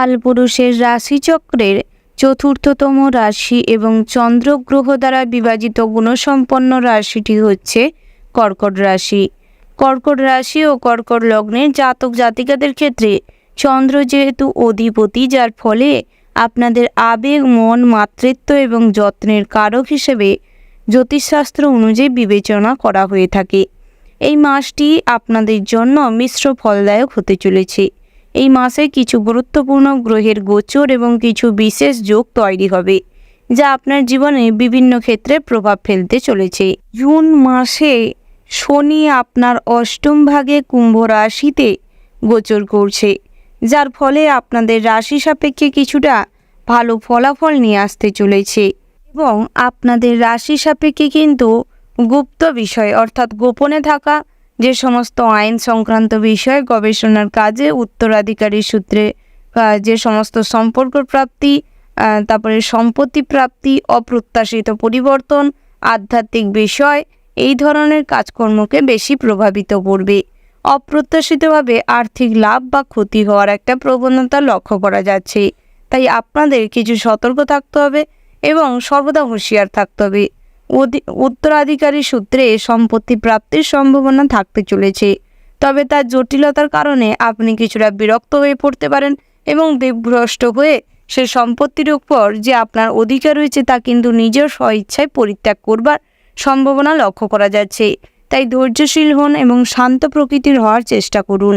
কালপুরুষের রাশিচক্রের চতুর্থতম রাশি এবং চন্দ্রগ্রহ দ্বারা বিভাজিত গুণসম্পন্ন রাশিটি হচ্ছে কর্কট রাশি। কর্কট রাশি ও কর্কট লগ্নের জাতক জাতিকাদের ক্ষেত্রে চন্দ্র যেহেতু অধিপতি, যার ফলে আপনাদের আবেগ, মন, মাতৃত্ব এবং যত্নের কারক হিসেবে জ্যোতিষশাস্ত্র অনুযায়ী বিবেচনা করা হয়ে থাকে। এই মাসটি আপনাদের জন্য মিশ্র ফলদায়ক হতে চলেছে। এই মাসে কিছু গুরুত্বপূর্ণ গ্রহের গোচর এবং কিছু বিশেষ যোগ তৈরি হবে, যা আপনার জীবনে বিভিন্ন ক্ষেত্রে প্রভাব ফেলতে চলেছে। জুন মাসে শনি আপনার অষ্টম ভাগে কুম্ভ রাশিতে গোচর করছে, যার ফলে আপনাদের রাশি সাপেক্ষে কিছুটা ভালো ফলাফল নিয়ে আসতে চলেছে এবং আপনাদের রাশি সাপেক্ষে কিন্তু গুপ্ত বিষয়, অর্থাৎ গোপনে থাকা যে সমস্ত আইন সংক্রান্ত বিষয় গবেষণার কাজে উত্তরাধিকারী সূত্রে যে সমস্ত সম্পর্ক প্রাপ্তি তারপরে সম্পত্তি প্রাপ্তি, অপ্রত্যাশিত পরিবর্তন, আধ্যাত্মিক বিষয়, এই ধরনের কাজকর্মকে বেশি প্রভাবিত করবে। অপ্রত্যাশিতভাবে আর্থিক লাভ বা ক্ষতি হওয়ার একটা প্রবণতা লক্ষ্য করা যাচ্ছে। তাই আপনাদের কিছু সতর্ক থাকতে হবে এবং সর্বদা হুঁশিয়ার থাকতে হবে। উত্তরাধিকারী সূত্রে সম্পত্তি প্রাপ্তির সম্ভাবনা থাকতে চলেছে। তবে তার জটিলতার কারণে আপনি কিছুটা বিরক্ত হয়ে পড়তে পারেন এবং বিভ্রষ্ট হয়ে সে সম্পত্তির উপর যে আপনার অধিকার রয়েছে তা কিন্তু নিজের স্বইচ্ছায় পরিত্যাগ করবার সম্ভাবনা লক্ষ্য করা যাচ্ছে। তাই ধৈর্যশীল হন এবং শান্ত প্রকৃতির হওয়ার চেষ্টা করুন।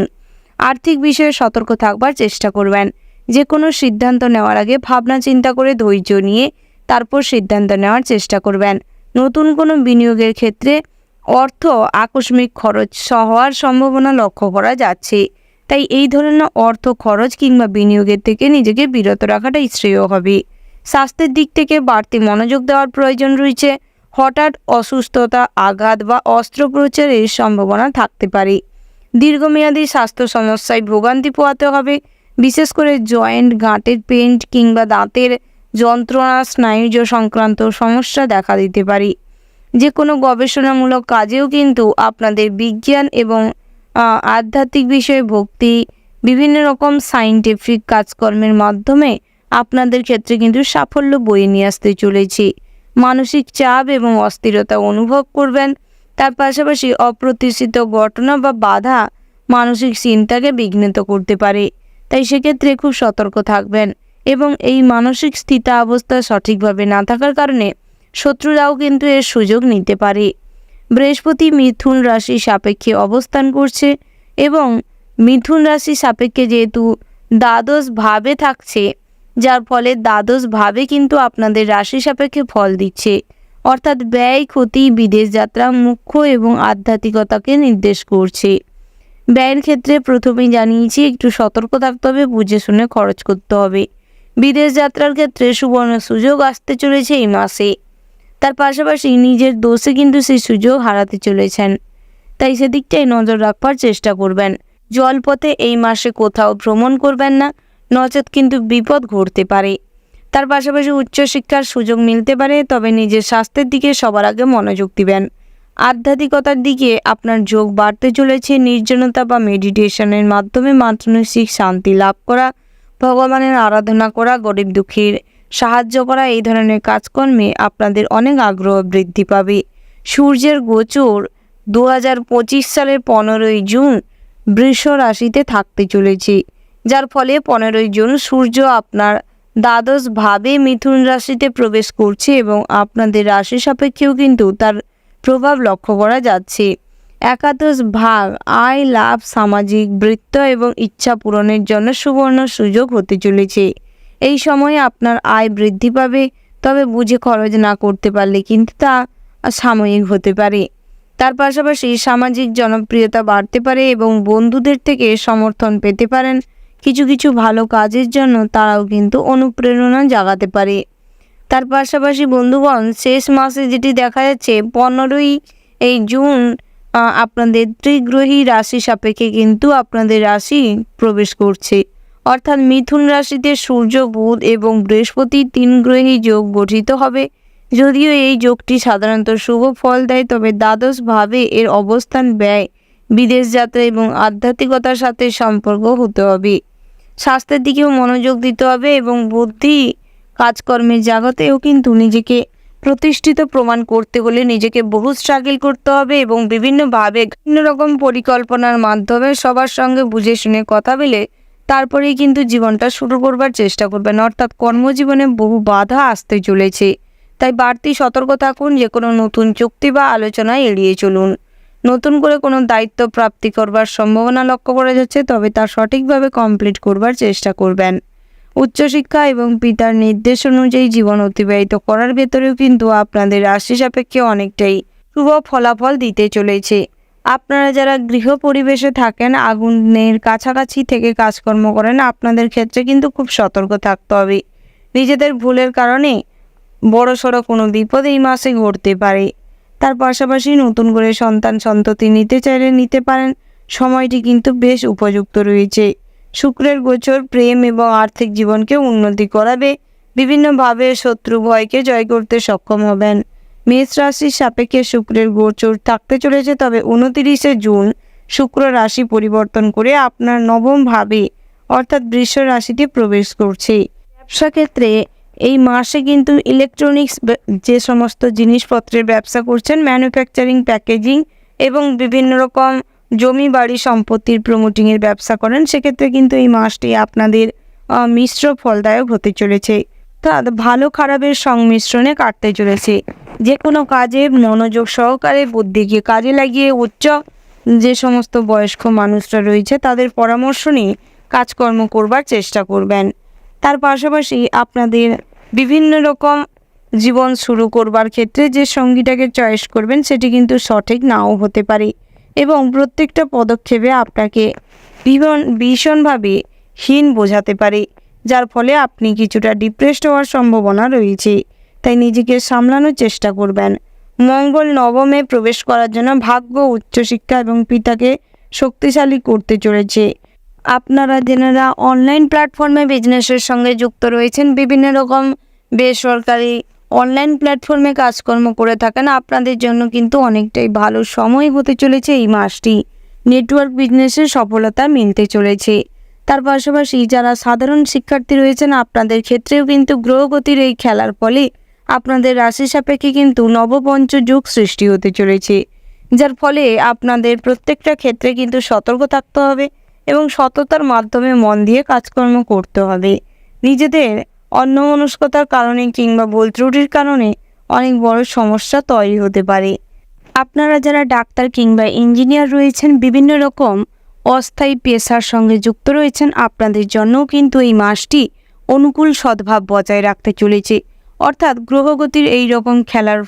আর্থিক বিষয়ে সতর্ক থাকবার চেষ্টা করবেন। যে কোনো সিদ্ধান্ত নেওয়ার আগে ভাবনা চিন্তা করে ধৈর্য নিয়ে তারপর সিদ্ধান্ত নেওয়ার চেষ্টা করবেন। নতুন কোনো বিনিয়োগের ক্ষেত্রে অর্থ আকস্মিক খরচ হওয়ার সম্ভাবনা লক্ষ্য করা যাচ্ছে। তাই এই ধরনের অর্থ খরচ কিংবা বিনিয়োগের থেকে নিজেকে বিরত রাখাটাই শ্রেয় হবে। স্বাস্থ্যের দিক থেকে বাড়তি মনোযোগ দেওয়ার প্রয়োজন রয়েছে। হঠাৎ অসুস্থতা, আঘাত বা অস্ত্রোপচারের সম্ভাবনা থাকতে পারে। দীর্ঘমেয়াদী স্বাস্থ্য সমস্যায় ভোগান্তি পোহাতে হবে। বিশেষ করে জয়েন্ট, গাঁটের পেন্ট কিংবা দাঁতের যন্ত্রণা, স্নায়ুজ সংক্রান্ত সমস্যা দেখা দিতে পারে। যে কোনো গবেষণামূলক কাজেও কিন্তু আপনাদের বিজ্ঞান এবং আধ্যাত্মিক বিষয়ে ভক্তি, বিভিন্ন রকম সাইন্টিফিক কাজকর্মের মাধ্যমে আপনাদের ক্ষেত্রে কিন্তু সাফল্য বয়ে নিয়ে আসতে চলেছে। মানসিক চাপ এবং অস্থিরতা অনুভব করবেন। তার পাশাপাশি অপ্রত্যাশিত ঘটনা বা বাধা মানসিক চিন্তাকে বিঘ্নিত করতে পারে। তাই সেক্ষেত্রে খুব সতর্ক থাকবেন। এবং এই মানসিক স্থিতা অবস্থা সঠিকভাবে না থাকার কারণে শত্রুরাও কিন্তু এর সুযোগ নিতে পারে। বৃহস্পতি মিথুন রাশি সাপেক্ষে অবস্থান করছে এবং মিথুন রাশি সাপেক্ষে যেহেতু দ্বাদশ ভাবে থাকছে, যার ফলে দ্বাদশ ভাবে কিন্তু আপনাদের রাশি সাপেক্ষে ফল দিচ্ছে। অর্থাৎ ব্যয়, ক্ষতি, বিদেশ যাত্রা, মুখ্য এবং আধ্যাত্মিকতাকে নির্দেশ করছে। ব্যয়ের ক্ষেত্রে প্রথমেই জানিয়েছি, একটু সতর্ক থাকতে হবে, বুঝে শুনে খরচ করতে হবে। বিদেশ যাত্রার ক্ষেত্রে সুবর্ণ সুযোগ আসতে চলেছে এই মাসে। তার পাশাপাশি নিজের দোষে কিন্তু সেই সুযোগ হারাতে চলেছেন। তাই সেদিকটাই নজর রাখবার চেষ্টা করবেন। জলপথে এই মাসে কোথাও ভ্রমণ করবেন না, নচেত কিন্তু বিপদ ঘটতে পারে। তার পাশাপাশি উচ্চশিক্ষার সুযোগ মিলতে পারে, তবে নিজের স্বাস্থ্যের দিকে সবার আগে মনোযোগ দিবেন। আধ্যাত্মিকতার দিকে আপনার যোগ বাড়তে চলেছে, নির্জনতা বা মেডিটেশনের মাধ্যমে মানসিক শান্তি লাভ করা। ভগবানের আরাধনা করা গরিব দুঃখীর সাহায্য করা এই ধরনের কাজকর্মে আপনাদের অনেক আগ্রহ বৃদ্ধি পাবে। সূর্যের গোচর দু হাজার পঁচিশ সালের পনেরোই জুন বৃষ রাশিতে থাকতে চলেছে, যার ফলে পনেরোই জুন সূর্য আপনার দ্বাদশ ভাবে মিথুন রাশিতে প্রবেশ করছে এবং আপনাদের রাশি সাপেক্ষেও কিন্তু তার প্রভাব লক্ষ্য করা যাচ্ছে। একাদশ ভাগ আয়, লাভ, সামাজিক বৃত্ত এবং ইচ্ছা পূরণের জন্য সুবর্ণ সুযোগ হতে চলেছে। এই সময়ে আপনার আয় বৃদ্ধি পাবে, তবে বুঝে খরচ না করতে পারলে কিন্তু তা সাময়িক হতে পারে। তার পাশাপাশি সামাজিক জনপ্রিয়তা বাড়তে পারে এবং বন্ধুদের থেকে সমর্থন পেতে পারেন। কিছু কিছু ভালো কাজের জন্য তারাও কিন্তু অনুপ্রেরণা জাগাতে পারে। তার পাশাপাশি বন্ধুগণ, শেষ মাসে যেটি দেখা যাচ্ছে, পনেরোই এই জুন আপনাদের ত্রিগ্রহী রাশি সাপেক্ষে কিন্তু আপনাদের রাশি প্রবেশ করছে। অর্থাৎ মিথুন রাশিতে সূর্য, বুধ এবং বৃহস্পতি তিন গ্রহী যোগ গঠিত হবে। যদিও এই যোগটি সাধারণত শুভ ফল দেয়, তবে দ্বাদশভাবে এর অবস্থান ব্যয়, বিদেশ যাত্রা এবং আধ্যাত্মিকতার সাথে সম্পর্ক হতে হবে। স্বাস্থ্যের দিকেও মনোযোগ দিতে হবে এবং বুদ্ধি কাজকর্মের জায়গাতেও কিন্তু নিজেকে প্রতিষ্ঠিত প্রমাণ করতে হলে নিজেকে বহু স্ট্রাগল করতে হবে এবং বিভিন্নভাবে বিভিন্ন রকম পরিকল্পনার মাধ্যমে সবার সঙ্গে বুঝে শুনে কথা বলে তারপরেই কিন্তু জীবনটা শুরু করবার চেষ্টা করবেন। অর্থাৎ কর্মজীবনে বহু বাধা আসতে চলেছে। তাই বাড়তি সতর্ক থাকুন যে কোনো নতুন চুক্তি বা আলোচনা এড়িয়ে চলুন। নতুন করে কোনো দায়িত্ব প্রাপ্তি করবার সম্ভাবনা লক্ষ্য করা যাচ্ছে, তবে তা সঠিকভাবে কমপ্লিট করবার চেষ্টা করবেন। উচ্চশিক্ষা এবং পিতার নির্দেশ অনুযায়ী জীবন অতিবাহিত করার ভেতরেও কিন্তু আপনাদের রাশি সাপেক্ষে অনেকটাই শুভ ফলাফল দিতে চলেছে। আপনারা যারা গৃহ পরিবেশে থাকেন, আগুনের কাছাকাছি থেকে কাজকর্ম করেন, আপনাদের ক্ষেত্রে কিন্তু খুব সতর্ক থাকতে হবে। নিজেদের ভুলের কারণে বড় সড়ো কোনো বিপদ এই মাসে ঘটতে পারে। তার পাশাপাশি নতুন করে সন্তান সন্ততি নিতে চাইলে নিতে পারেন। সময়টি কিন্তু বেশ উপযুক্ত রয়েছে। শুক্রের গোচর প্রেম এবং আর্থিক জীবনকে উন্নতি করাবে। বিভিন্নভাবে শত্রু ভয়কে জয় করতে সক্ষম হবেন। মেষ রাশির সাপেক্ষে শুক্রের গোচর থাকতে চলেছে, তবে উনতিরিশে জুন শুক্র রাশি পরিবর্তন করে আপনার নবম ভাবে, অর্থাৎ বৃষ রাশিতে প্রবেশ করছে। ব্যবসা ক্ষেত্রে এই মাসে কিন্তু ইলেকট্রনিক্স যে সমস্ত জিনিসপত্রের ব্যবসা করছেন ম্যানুফ্যাকচারিং প্যাকেজিং এবং বিভিন্ন রকম জমি বাড়ি সম্পত্তির প্রমোটিংয়ের ব্যবসা করেন, সেক্ষেত্রে কিন্তু এই মাসটি আপনাদের মিশ্র ফলদায়ক হতে চলেছে। অর্থাৎ ভালো খারাপের সংমিশ্রণে কাটতে চলেছে। যে কোনো কাজে মনোযোগ সহকারে বুদ্ধিকে কাজে লাগিয়ে উচ্চ যে সমস্ত বয়স্ক মানুষরা রয়েছে, তাদের পরামর্শ নিয়ে কাজকর্ম করবার চেষ্টা করবেন। তার পাশাপাশি আপনাদের বিভিন্ন রকম জীবন শুরু করবার ক্ষেত্রে যে সঙ্গীটাকে চয়েস করবেন, সেটি কিন্তু সঠিক নাও হতে পারে। এবং প্রত্যেকটা পদক্ষেপে আপনাকে ভীষণ, ভীষণভাবে হীন বোঝাতে পারে, যার ফলে আপনি কিছুটা ডিপ্রেসড হওয়ার সম্ভাবনা রয়েছে। তাই নিজেকে সামলানোর চেষ্টা করবেন। মঙ্গল নবমে প্রবেশ করার জন্য ভাগ্য, উচ্চশিক্ষা এবং পিতাকে শক্তিশালী করতে চলেছে। আপনারা যেনারা অনলাইন প্ল্যাটফর্মে বিজনেসের সঙ্গে যুক্ত রয়েছেন বিভিন্ন রকম বেসরকারি অনলাইন প্ল্যাটফর্মে কাজকর্ম করে থাকেন। আপনাদের জন্য কিন্তু অনেকটাই ভালো সময় হতে চলেছে এই মাসটি। নেটওয়ার্ক বিজনেসের সফলতা মিলতে চলেছে। তার পাশাপাশি যারা সাধারণ শিক্ষার্থী রয়েছেন, আপনাদের ক্ষেত্রেও কিন্তু গ্রহগতির এই খেলার ফলে আপনাদের রাশি সাপেক্ষে কিন্তু নবপঞ্চ যুগ সৃষ্টি হতে চলেছে। যার ফলে আপনাদের প্রত্যেকটা ক্ষেত্রে কিন্তু সতর্ক থাকতে হবে এবং সততার মাধ্যমে মন দিয়ে কাজকর্ম করতে হবে। নিজেদের অন্যমনস্কতার কারণে কিংবা ভুল ত্রুটির কারণে অনেক বড় সমস্যা তৈরি হতে পারে। আপনারা যারা ডাক্তার কিংবা ইঞ্জিনিয়ার রয়েছেন, বিভিন্ন রকম অস্থায়ী পেশার সঙ্গে যুক্ত রয়েছেন, আপনাদের জন্যও কিন্তু এই মাসটি অনুকূল সদ্ভাব বজায় রাখতে চলেছে। অর্থাৎ গ্রহগতির এই রকম খেলার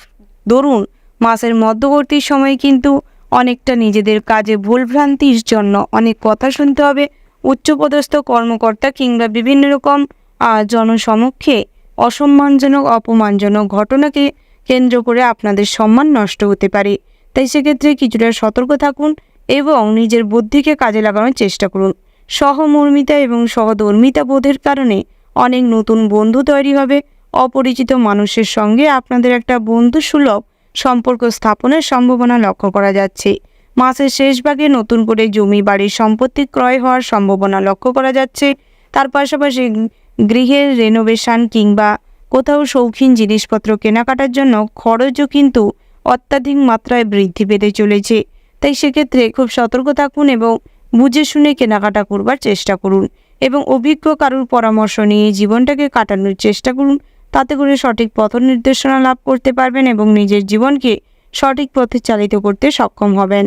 দরুন মাসের মধ্যবর্তী সময়ে কিন্তু অনেকটা নিজেদের কাজে ভুলভ্রান্তির জন্য অনেক কথা শুনতে হবে। উচ্চপদস্থ কর্মকর্তা কিংবা বিভিন্ন রকম আহ, জনসমক্ষে অসম্মানজনক অপমানজনক ঘটনাকে কেন্দ্র করে আপনাদের সম্মান নষ্ট হতে পারে। তাই সেক্ষেত্রে কিছুটা সতর্ক থাকুন এবং নিজের বুদ্ধিকে কাজে লাগানোর চেষ্টা করুন। সহমর্মিতা এবং সহধর্মিতা বোধের কারণে অনেক নতুন বন্ধু তৈরি হবে। অপরিচিত মানুষের সঙ্গে আপনাদের একটা বন্ধু সুলভ সম্পর্ক স্থাপনের সম্ভাবনা লক্ষ্য করা যাচ্ছে। মাসের শেষ ভাগে নতুন করে জমি বাড়ির সম্পত্তি ক্রয় হওয়ার সম্ভাবনা লক্ষ্য করা যাচ্ছে। তার পাশাপাশি গৃহের রেনোভেশন কিংবা কোথাও শৌখিন জিনিসপত্র কেনাকাটার জন্য খরচও কিন্তু অত্যাধিক মাত্রায় বৃদ্ধি পেতে চলেছে। তাই সেক্ষেত্রে খুব সতর্ক থাকুন এবং বুঝে শুনে কেনাকাটা করবার চেষ্টা করুন এবং অভিজ্ঞ কারুর পরামর্শ নিয়ে জীবনটাকে কাটানোর চেষ্টা করুন। তাতে করে সঠিক পথ নির্দেশনা লাভ করতে পারবেন এবং নিজের জীবনকে সঠিক পথে চালিত করতে সক্ষম হবেন।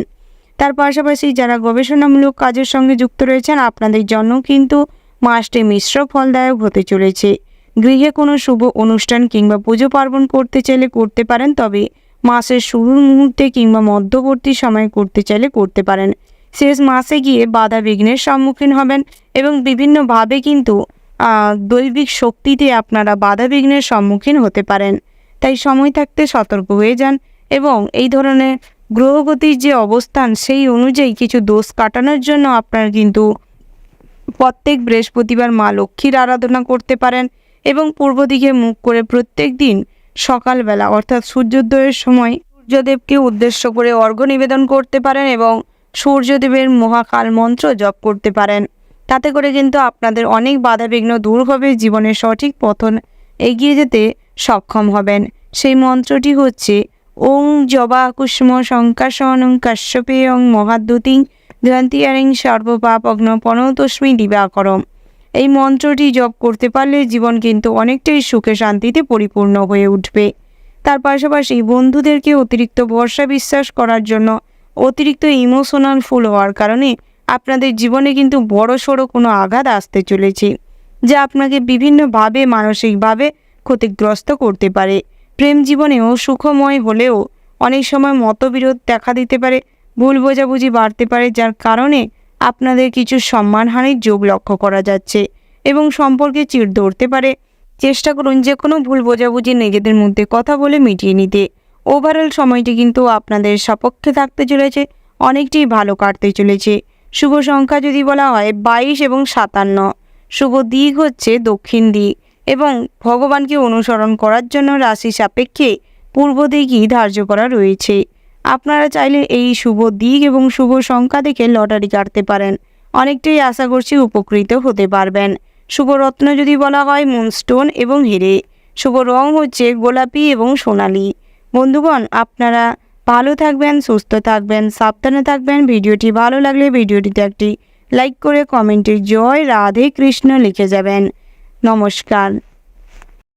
তার পাশাপাশি যারা গবেষণামূলক কাজের সঙ্গে যুক্ত রয়েছেন, আপনাদের জন্য কিন্তু মাসটি মিশ্র ফলদায়ক হতে চলেছে। গৃহে কোনো শুভ অনুষ্ঠান কিংবা পুজো পার্বণ করতে চাইলে করতে পারেন, তবে মাসের শুরুর মুহূর্তে কিংবা মধ্যবর্তী সময়ে করতে চাইলে করতে পারেন। শেষ মাসে গিয়ে বাধা বিঘ্নের সম্মুখীন হবেন এবং বিভিন্নভাবে কিন্তু দৈবিক শক্তিতে আপনারা বাধা বিঘ্নের সম্মুখীন হতে পারেন। তাই সময় থাকতে সতর্ক হয়ে যান এবং এই ধরনের গ্রহগতির যে অবস্থান, সেই অনুযায়ী কিছু দোষ কাটানোর জন্য আপনার কিন্তু প্রত্যেক বৃহস্পতিবার মা লক্ষ্মীর আরাধনা করতে পারেন এবং পূর্ব দিকে মুখ করে প্রত্যেক দিন সকালবেলা, অর্থাৎ সূর্যোদয়ের সময়, সূর্যদেবকে উদ্দেশ্য করে অর্ঘ্য নিবেদন করতে পারেন এবং সূর্যদেবের মহাকাল মন্ত্র জপ করতে পারেন। তাতে করে কিন্তু আপনাদের অনেক বাধাবিঘ্ন দূর হবে জীবনের সঠিক পথন এগিয়ে যেতে সক্ষম হবেন। সেই মন্ত্রটি হচ্ছে, ওং জবা কুষ্ম শঙ্কাশনং কাশ্যপেয়ং মহাদ্যুতিং ধ্যান্তিয়ারিং সর্বপাপগ্ন পনতস্মি দিবাকরম এই মন্ত্রটি জপ করতে পারলে জীবন কিন্তু অনেকটাই সুখে শান্তিতে পরিপূর্ণ হয়ে উঠবে। তার পাশাপাশি বন্ধুদেরকে অতিরিক্ত ভরসা বিশ্বাস করার জন্য অতিরিক্ত ইমোশনাল ফুল হওয়ার কারণে আপনাদের জীবনে কিন্তু বড় সড়ো কোনো আঘাত আসতে চলেছে, যা আপনাকে বিভিন্নভাবে, মানসিকভাবে ক্ষতিগ্রস্ত করতে পারে। প্রেম জীবনেও সুখময় হলেও অনেক সময় মতবিরোধ দেখা দিতে পারে ভুল বোঝাবুঝি বাড়তে পারে, যার কারণে আপনাদের কিছু সম্মানহানির যোগ লক্ষ্য করা যাচ্ছে এবং সম্পর্কে চিড় ধরতে পারে। চেষ্টা করুন যে কোনো ভুল বোঝাবুঝি নিজেদের মধ্যে কথা বলে মিটিয়ে নিতে। ওভারঅল সময়টি কিন্তু আপনাদের সপক্ষে থাকতে চলেছে অনেকটাই ভালো কাটতে চলেছে। শুভ সংখ্যা যদি বলা হয় বাইশ এবং সাতান্ন। শুভ দিক হচ্ছে দক্ষিণ দিক এবং ভগবানকে অনুসরণ করার জন্য রাশি সাপেক্ষে পূর্ব দিকই ধার্য করা রয়েছে। আপনারা চাইলে এই শুভ দিক এবং শুভ সংখ্যা দেখে লটারি কাটতে পারেন। অনেকটাই আশা করছি উপকৃত হতে পারবেন। শুভ রত্ন যদি বলা হয় মুনস্টোন এবং হিরে। শুভ রং হচ্ছে গোলাপি এবং সোনালি। বন্ধুগণ, আপনারা ভালো থাকবেন, সুস্থ থাকবেন, সাবধানে থাকবেন। ভিডিওটি ভালো লাগলে ভিডিওটিতে একটি লাইক করে কমেন্টে জয় রাধে কৃষ্ণ লিখে যাবেন। নমস্কার।